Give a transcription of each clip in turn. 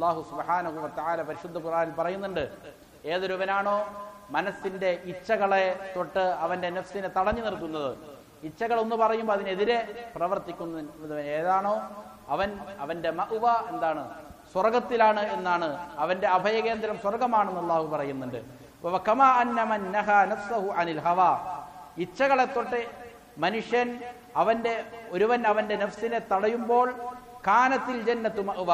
അള്ളാഹു സുബാനഹു താല പരിശുദ്ധ ഖുർആനിൽ പറയുന്നുണ്ട്. ഏതൊരുവനാണോ മനസ്സിന്റെ ഇച്ഛകളെ തൊട്ട് അവന്റെ നഫ്സിനെ തടഞ്ഞു നിർത്തുന്നത്. ഇച്ഛകൾ ഒന്ന് പറയുമ്പോൾ അതിനെതിരെ പ്രവർത്തിക്കുന്ന ഏതാണോ അവൻ അവന്റെ മഅ്വ എന്താണ്? സ്വർഗത്തിലാണ് എന്നാണ്. അവന്റെ അഭയകേന്ദ്രം സ്വർഗമാണെന്ന് അള്ളാഹു പറയുന്നുണ്ട്. ഇച്ഛകളെ തൊട്ട് മനുഷ്യൻ അവന്റെ ഒരുവൻ അവന്റെ നഫ്സിനെ തടയുമ്പോൾ കാനത്തിൽ ജന്നത്തു മഅ്വ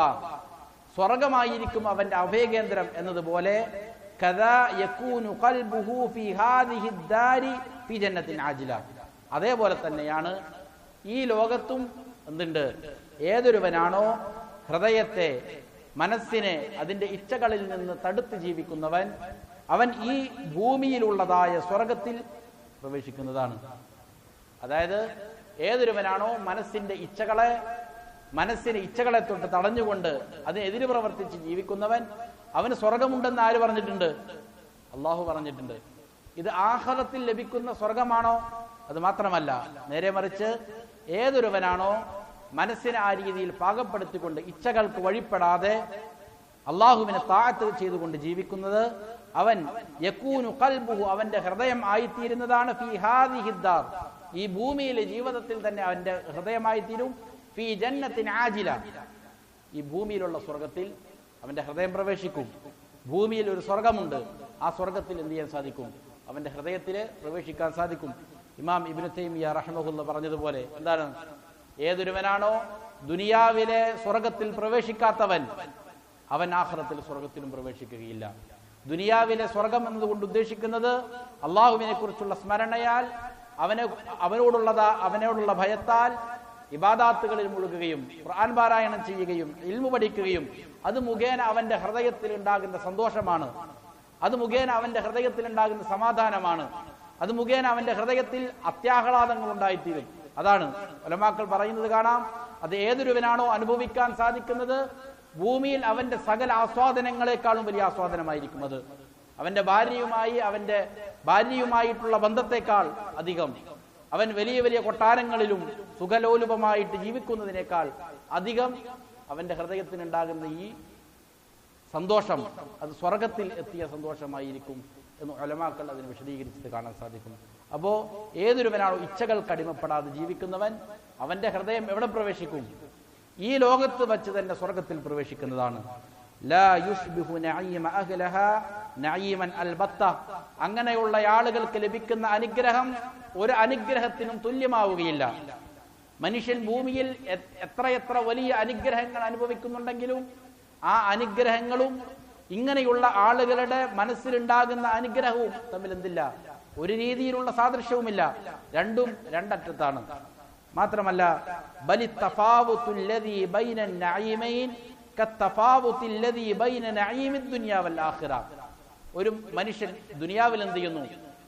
സ്വർഗമായിരിക്കും അവന്റെ അഭയകേന്ദ്രം എന്നതുപോലെ അതേപോലെ തന്നെയാണ് ഈ ലോകത്തും എന്തുണ്ട്? ഏതൊരുവനാണോ ഹൃദയത്തെ മനസ്സിനെ അതിന്റെ ഇച്ഛകളിൽ നിന്ന് തടുത്ത് ജീവിക്കുന്നവൻ അവൻ ഈ ഭൂമിയിലുള്ളതായ സ്വർഗത്തിൽ പ്രവേശിക്കുന്നതാണ്. അതായത് ഏതൊരുവനാണോ മനസ്സിന്റെ ഇച്ഛകളെ മനസ്സിന് ഇച്ഛകളെ തൊട്ട് തടഞ്ഞുകൊണ്ട് അതിനെതിര് പ്രവർത്തിച്ച് ജീവിക്കുന്നവൻ അവന് സ്വർഗമുണ്ടെന്ന് ആര് പറഞ്ഞിട്ടുണ്ട്? അള്ളാഹു പറഞ്ഞിട്ടുണ്ട്. ഇത് ആഹ്ലത്തിൽ ലഭിക്കുന്ന സ്വർഗമാണോ? അത് മാത്രമല്ല നേരെ മറിച്ച് ഏതൊരുവനാണോ മനസ്സിനെ ആ രീതിയിൽ പാകപ്പെടുത്തിക്കൊണ്ട് ഇച്ഛകൾക്ക് വഴിപ്പെടാതെ അള്ളാഹുവിനെ താഴ്ത്ത് ചെയ്തുകൊണ്ട് ജീവിക്കുന്നത് അവൻ യക്കൂനു കൽബുഹു അവന്റെ ഹൃദയം ആയിത്തീരുന്നതാണ്. ഈ ഭൂമിയിലെ ജീവിതത്തിൽ തന്നെ അവന്റെ ഹൃദയമായിത്തീരും ആജില. ഈ ഭൂമിയിലുള്ള സ്വർഗത്തിൽ അവന്റെ ഹൃദയം പ്രവേശിക്കും. ഭൂമിയിൽ ഒരു സ്വർഗമുണ്ട് ആ സ്വർഗത്തിൽ എന്ത് ചെയ്യാൻ സാധിക്കും? അവന്റെ ഹൃദയത്തിൽ പ്രവേശിക്കാൻ സാധിക്കും. ഇമാം ഇബ്നു തൈമിയ റഹ്മഹുല്ല പറഞ്ഞതുപോലെ എന്താണ്? ഏതൊരുവനാണോ ദുനിയാവിലെ സ്വർഗത്തിൽ പ്രവേശിക്കാത്തവൻ അവൻ ആഹ്റത്തിൽ സ്വർഗത്തിലും പ്രവേശിക്കുകയില്ല. ദുനിയാവിലെ സ്വർഗം എന്നതുകൊണ്ട് ഉദ്ദേശിക്കുന്നത് അള്ളാഹുവിനെ കുറിച്ചുള്ള സ്മരണയാൽ അവനെ അവനോടുള്ളതാ അവനോടുള്ള ഭയത്താൽ ഇബാദാത്തുകളിൽ മുഴുകുകയും ഖുർആൻ പാരായണം ചെയ്യുകയും ഇൽമു പഠിക്കുകയും അത് മുഖേന അവന്റെ ഹൃദയത്തിൽ ഉണ്ടാകുന്ന സന്തോഷമാണ്. അത് മുഖേന അവന്റെ ഹൃദയത്തിൽ ഉണ്ടാകുന്ന സമാധാനമാണ്. അത് മുഖേന അവന്റെ ഹൃദയത്തിൽ അത്യാഹ്ലാദങ്ങൾ ഉണ്ടായിത്തീരും. അതാണ് ഒലമാക്കൾ പറയുന്നത് കാണാം. അത് ഏതൊരുവനാണോ അനുഭവിക്കാൻ സാധിക്കുന്നത്? ഭൂമിയിൽ അവന്റെ സകല ആസ്വാദനങ്ങളെക്കാളും വലിയ ആസ്വാദനമായിരിക്കും അത്. അവന്റെ ഭാര്യയുമായി അവന്റെ ഭാര്യയുമായിട്ടുള്ള ബന്ധത്തെക്കാൾ അധികം. അവൻ വലിയ വലിയ കൊട്ടാരങ്ങളിലും സുഖലോലുപമായിട്ട് ജീവിക്കുന്നതിനേക്കാൾ അധികം അവന്റെ ഹൃദയത്തിനുണ്ടാകുന്ന ഈ സന്തോഷം അത് സ്വർഗത്തിൽ എത്തിയ സന്തോഷമായിരിക്കും എന്ന് ഒലമാക്കൾ അതിന് വിശദീകരിച്ചിട്ട് കാണാൻ സാധിക്കും അപ്പോൾ ഏതൊരുവനാണോ ഇച്ഛകൾ കടിമപ്പെടാതെ ജീവിക്കുന്നവൻ അവന്റെ ഹൃദയം എവിടെ പ്രവേശിക്കും? ഈ ലോകത്ത് വച്ച് തന്നെ സ്വർഗത്തിൽ പ്രവേശിക്കുന്നതാണ്. അങ്ങനെയുള്ള ആളുകൾക്ക് ലഭിക്കുന്ന അനുഗ്രഹം ഒരു അനുഗ്രഹത്തിനും തുല്യമാവുകയില്ല. മനുഷ്യൻ ഭൂമിയിൽ എത്ര എത്രയെത്ര വലിയ അനുഗ്രഹങ്ങൾ അനുഭവിക്കുന്നുണ്ടെങ്കിലും ആ അനുഗ്രഹങ്ങളും ഇങ്ങനെയുള്ള ആളുകളുടെ മനസ്സിലുണ്ടാകുന്ന അനുഗ്രഹവും തമ്മിൽ എന്തില്ല? ഒരു രീതിയിലുള്ള സാദൃശ്യവുമില്ല. രണ്ടും രണ്ടറ്റത്താണ്. മാത്രമല്ല ബലി തഫാവുത്തുല്ലദീ ബൈന നഈമൈൻ ഒരു മനുഷ്യൻ ദുനിയാവിൽ എന്ത് ചെയ്യുന്നു?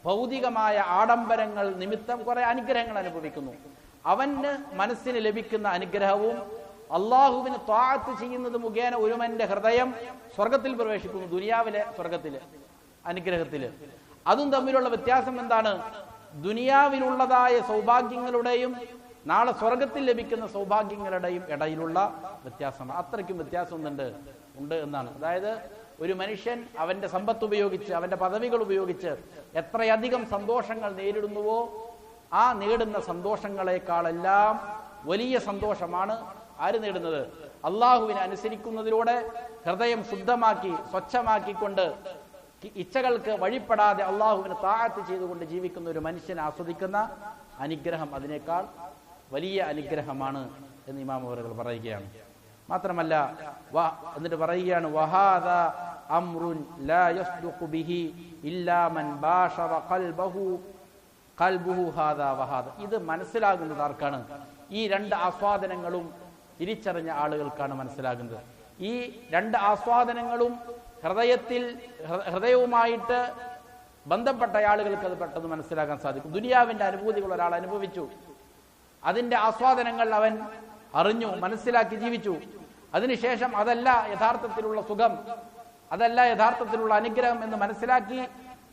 ഭൗതികമായ ആഡംബരങ്ങൾ നിമിത്തം കുറെ അനുഗ്രഹങ്ങൾ അനുഭവിക്കുന്നു. അവന് മനസ്സിന് ലഭിക്കുന്ന അനുഗ്രഹവും അള്ളാഹുവിന് താഴത്ത് ചെയ്യുന്നത് മുഖേന ഒരുവന്റെ ഹൃദയം സ്വർഗത്തിൽ പ്രവേശിക്കുന്നു ദുനിയാവിലെ സ്വർഗത്തിൽ അനുഗ്രഹത്തിൽ. അതും തമ്മിലുള്ള വ്യത്യാസം എന്താണ്? ദുനിയാവിലുള്ളതായ സൗഭാഗ്യങ്ങളുടെയും നാളെ സ്വർഗത്തിൽ ലഭിക്കുന്ന സൗഭാഗ്യങ്ങളുടെയും ഇടയിലുള്ള വ്യത്യാസമാണ്. അത്രയ്ക്കും വ്യത്യാസം ഒന്നുണ്ട് ഉണ്ട് എന്നാണ്. അതായത് ഒരു മനുഷ്യൻ അവന്റെ സമ്പത്ത് ഉപയോഗിച്ച് അവന്റെ പദവികൾ ഉപയോഗിച്ച് എത്രയധികം സന്തോഷങ്ങൾ നേരിടുന്നുവോ ആ നേടുന്ന സന്തോഷങ്ങളെക്കാളെല്ലാം വലിയ സന്തോഷമാണ് ആര് നേടുന്നത്? അള്ളാഹുവിനെ അനുസരിക്കുന്നതിലൂടെ ഹൃദയം ശുദ്ധമാക്കി സ്വച്ഛമാക്കിക്കൊണ്ട് ഇച്ഛകൾക്ക് വഴിപ്പെടാതെ അള്ളാഹുവിനെ താഴത്ത് ചെയ്തുകൊണ്ട് ജീവിക്കുന്ന ഒരു മനുഷ്യനെ ആസ്വദിക്കുന്ന അനുഗ്രഹം അതിനേക്കാൾ വലിയ അനുഗ്രഹമാണ് എന്ന് ഇമാം അവറുകൾ പറയുകയാണ്. മാത്രമല്ല എന്നിട്ട് പറയുകയാണ് വഹാദ ലാ ബിഹി ഇല്ലാ മൻ ഖൽബഹു ഇത് മനസ്സിലാകുന്നത് ആർക്കാണ്? ഈ രണ്ട് ആസ്വാദനങ്ങളും തിരിച്ചറിഞ്ഞ ആളുകൾക്കാണ് മനസ്സിലാകുന്നത്. ഈ രണ്ട് ആസ്വാദനങ്ങളും ഹൃദയത്തിൽ ഹൃദയവുമായിട്ട് ബന്ധപ്പെട്ട ആളുകൾക്ക് അത് പെട്ടെന്ന് മനസ്സിലാക്കാൻ സാധിക്കും. ദുനിയാവിന്റെ അനുഭൂതികൾ ഒരാൾ അനുഭവിച്ചു. അതിന്റെ ആസ്വാദനങ്ങൾ അവൻ അറിഞ്ഞു മനസ്സിലാക്കി ജീവിച്ചു. അതിനുശേഷം അതല്ല യഥാർത്ഥത്തിലുള്ള സുഖം അതല്ല യഥാർത്ഥത്തിലുള്ള അനുഗ്രഹം എന്ന് മനസ്സിലാക്കി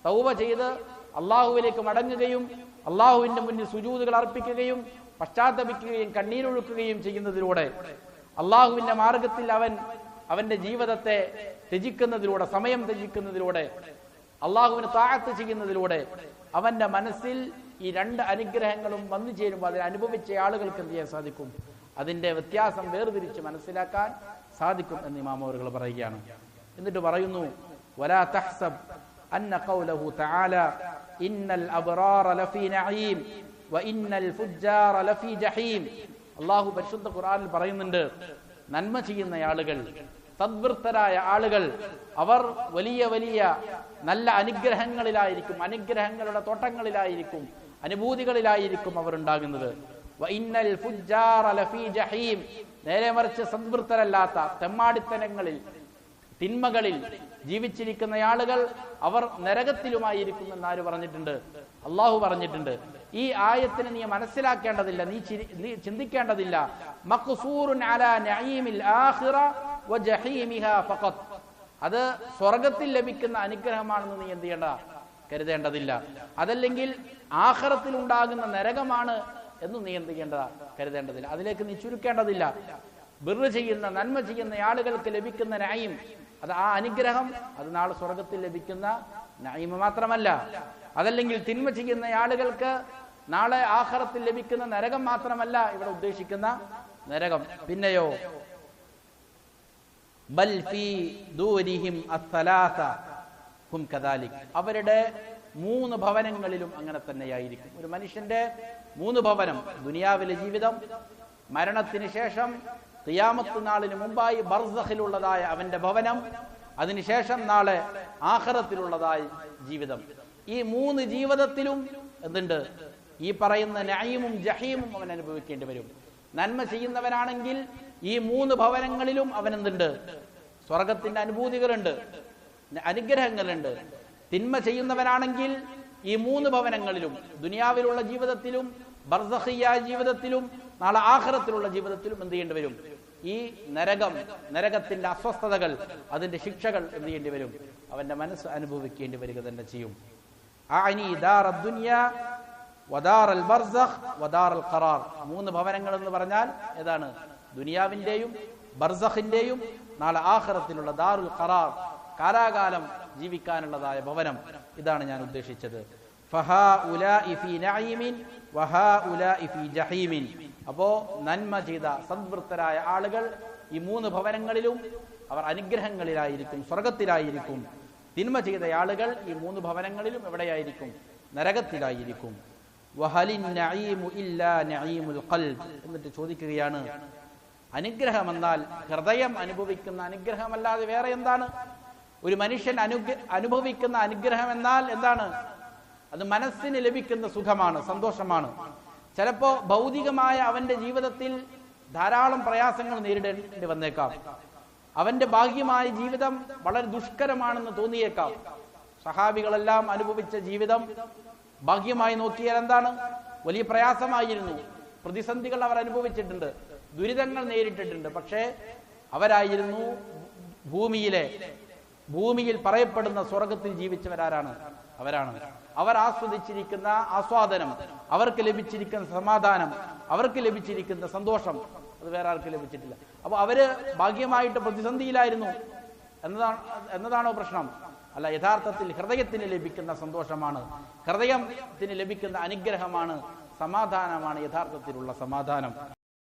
തൗവ ചെയ്ത് അള്ളാഹുവിലേക്ക് മടങ്ങുകയും അള്ളാഹുവിന്റെ മുന്നിൽ സുജൂതുകൾ അർപ്പിക്കുകയും പശ്ചാത്തപിക്കുകയും കണ്ണീരൊഴുക്കുകയും ചെയ്യുന്നതിലൂടെ അള്ളാഹുവിന്റെ മാർഗത്തിൽ അവൻ അവന്റെ ജീവിതത്തെ ത്യജിക്കുന്നതിലൂടെ സമയം ത്യജിക്കുന്നതിലൂടെ അള്ളാഹുവിന് താഴത്ത് ചെയ്യുന്നതിലൂടെ അവന്റെ മനസ്സിൽ ഈ രണ്ട് അനുഗ്രഹങ്ങളും വന്നു ചേരുമ്പോൾ അതിനെ അനുഭവിച്ച ആളുകൾക്ക് എന്ത് ചെയ്യാൻ സാധിക്കും? അതിന്റെ വ്യത്യാസം വേർതിരിച്ച് മനസ്സിലാക്കാൻ സാധിക്കും എന്ന് ഇമാമോറുകൾ പറയുകയാണ്. എന്നിട്ട് പറയുന്നു വലാ തഹ്സബ് അന്ന ഖൗലഹു തആല ഇന്നൽ അബ്റാറ ലഫീ നഈം വഇന്നൽ ഫുജ്ജാറ ലഫീ ജഹീം. അള്ളാഹു പരിശുദ്ധ ഖുർആനിൽ പറയുന്നുണ്ട് നന്മ ചെയ്യുന്ന ആളുകൾ സദ്വൃത്തരായ ആളുകൾ അവർ വലിയ വലിയ നല്ല അനുഗ്രഹങ്ങളിലായിരിക്കും അനുഗ്രഹങ്ങളുടെ തോട്ടങ്ങളിലായിരിക്കും അനുഭൂതികളിലായിരിക്കും അവർ ഉണ്ടാകുന്നത്. നേരെ മറിച്ച് സദ്വൃത്തരല്ലാത്ത തെമ്മാടിത്തനങ്ങളിൽ തിന്മകളിൽ ജീവിച്ചിരിക്കുന്ന ആളുകൾ അവർ നരകത്തിലുമായിരിക്കും എന്ന് ആര് പറഞ്ഞിട്ടുണ്ട്? അള്ളാഹു പറഞ്ഞിട്ടുണ്ട്. ഈ ആയത്തിന് നീ മനസ്സിലാക്കേണ്ടതില്ല നീ നീ ചിന്തിക്കേണ്ടതില്ല. അത് സ്വർഗത്തിൽ ലഭിക്കുന്ന അനുഗ്രഹമാണെന്ന് നീ എന്ത് ചെയ്യേണ്ട? കരുതേണ്ടതില്ല. അതല്ലെങ്കിൽ ആഹ്റത്തിൽ ഉണ്ടാകുന്ന നരകമാണ് എന്ന് നീ എന്ത് കരുതേണ്ടതില്ല. അതിലേക്ക് നീ ചുരുക്കേണ്ടതില്ല. ബിറ് ചെയ്യുന്ന നന്മ ചെയ്യുന്ന ആളുകൾക്ക് ലഭിക്കുന്ന നയം അത് ആ അനുഗ്രഹം അത് നാളെ സ്വർഗത്തിൽ ലഭിക്കുന്ന നായിമ മാത്രമല്ല. അതല്ലെങ്കിൽ തിന്മ ചെയ്യുന്ന ആളുകൾക്ക് നാളെ ആഖിറത്തിൽ ലഭിക്കുന്ന നരകം മാത്രമല്ല ഇവിടെ ഉദ്ദേശിക്കുന്ന നരകം. പിന്നെയോ? ബൽ ഫീ ദൂരിഹിം അസ്സലാസ. ഹും കദാലിക്. അവരുടെ മൂന്ന് ഭവനങ്ങളിലും അങ്ങനെ തന്നെയായിരിക്കും. ഒരു മനുഷ്യന്റെ മൂന്ന് ഭവനം ദുനിയാവിലെ ജീവിതം മരണത്തിന് ശേഷം തിയാമത്ത് നാളിന് മുമ്പായി ബർസഖിലുള്ളതായ അവന്റെ ഭവനം അതിനുശേഷം നാളെ ആഹ്റത്തിലുള്ളതായ ജീവിതം. ഈ മൂന്ന് ജീവിതത്തിലും എന്തുണ്ട്? ഈ പറയുന്ന നയീമും ജഹീമും അവൻ അനുഭവിക്കേണ്ടി വരും. നന്മ ചെയ്യുന്നവനാണെങ്കിൽ ഈ മൂന്ന് ഭവനങ്ങളിലും അവൻ എന്തുണ്ട്? സ്വർഗത്തിന്റെ അനുഭൂതികളുണ്ട്. അനുഗ്രഹങ്ങളുണ്ട്. തിന്മ ചെയ്യുന്നവനാണെങ്കിൽ ഈ മൂന്ന് ഭവനങ്ങളിലും ദുനിയാവിലുള്ള ജീവിതത്തിലും ബർസഹിയായ ജീവിതത്തിലും നാളെ ആഹ്റത്തിലുള്ള ജീവിതത്തിലും എന്ത് ചെയ്യേണ്ടി വരും? ഈ നരകം നരകത്തിന്റെ അസ്വസ്ഥതകൾ അതിന്റെ ശിക്ഷകൾ എന്ത് ചെയ്യേണ്ടി വരും? അവന്റെ മനസ്സ് അനുഭവിക്കേണ്ടി വരിക തന്നെ ചെയ്യും. മൂന്ന് ഭവനങ്ങൾ എന്ന് പറഞ്ഞാൽ ഏതാണ്? ദുനിയാവിന്റെയും ബർസഖിന്റെയും നാളെ ആഹ്റത്തിലുള്ള ദാറുൽ ഖറാർ. കാലാകാലം ജീവിക്കാനുള്ളതായ ഭവനം ഇതാണ് ഞാൻ ഉദ്ദേശിച്ചത്. അപ്പോ നന്മ ചെയ്ത സദ്വൃത്തരായ ആളുകൾ ഈ മൂന്ന് ഭവനങ്ങളിലും അവർ അനുഗ്രഹങ്ങളിലായിരിക്കും സ്വർഗത്തിലായിരിക്കും. തിന്മ ചെയ്ത ആളുകൾ ഈ മൂന്ന് ഭവനങ്ങളിലും എവിടെയായിരിക്കും? നരകത്തിലായിരിക്കും. എന്നിട്ട് ചോദിക്കുകയാണ് അനുഗ്രഹം എന്നാൽ ഹൃദയം അനുഭവിക്കുന്ന അനുഗ്രഹമല്ലാതെ വേറെ എന്താണ്? ഒരു മനുഷ്യൻ അനുഗ്ര അനുഭവിക്കുന്ന അനുഗ്രഹം എന്നാൽ എന്താണ്? അത് മനസ്സിന് ലഭിക്കുന്ന സുഖമാണ് സന്തോഷമാണ്. ചിലപ്പോ ഭൗതികമായ അവന്റെ ജീവിതത്തിൽ ധാരാളം പ്രയാസങ്ങൾ നേരിടേണ്ടി വന്നേക്കാം. അവന്റെ ഭാഗ്യമായ ജീവിതം വളരെ ദുഷ്കരമാണെന്ന് തോന്നിയേക്കാം. സഹാബികളെല്ലാം അനുഭവിച്ച ജീവിതം ഭാഗ്യമായി നോക്കിയാൽ എന്താണ്? വലിയ പ്രയാസമായിരുന്നു. പ്രതിസന്ധികൾ അവർ അനുഭവിച്ചിട്ടുണ്ട്. ദുരിതങ്ങൾ നേരിട്ടിട്ടുണ്ട്. പക്ഷേ അവരായിരുന്നു ഭൂമിയിലെ ഭൂമിയിൽ പറയപ്പെടുന്ന സ്വർഗത്തിൽ ജീവിച്ചവരാരാണ്? അവരാണ്. അവർ ആസ്വദിച്ചിരിക്കുന്ന ആസ്വാദനം അവർക്ക് ലഭിച്ചിരിക്കുന്ന സമാധാനം അവർക്ക് ലഭിച്ചിരിക്കുന്ന സന്തോഷം അത് വേറെ ആർക്കും ലഭിച്ചിട്ടില്ല. അപ്പൊ അവർ ഭാഗ്യമായിട്ട് പ്രതിസന്ധിയിലായിരുന്നു. എന്നതാണ് എന്നതാണോ പ്രശ്നം? അല്ല യഥാർത്ഥത്തിൽ ഹൃദയത്തിന് ലഭിക്കുന്ന സന്തോഷമാണ്. ഹൃദയത്തിന് ലഭിക്കുന്ന അനുഗ്രഹമാണ്. സമാധാനമാണ് യഥാർത്ഥത്തിലുള്ള സമാധാനം.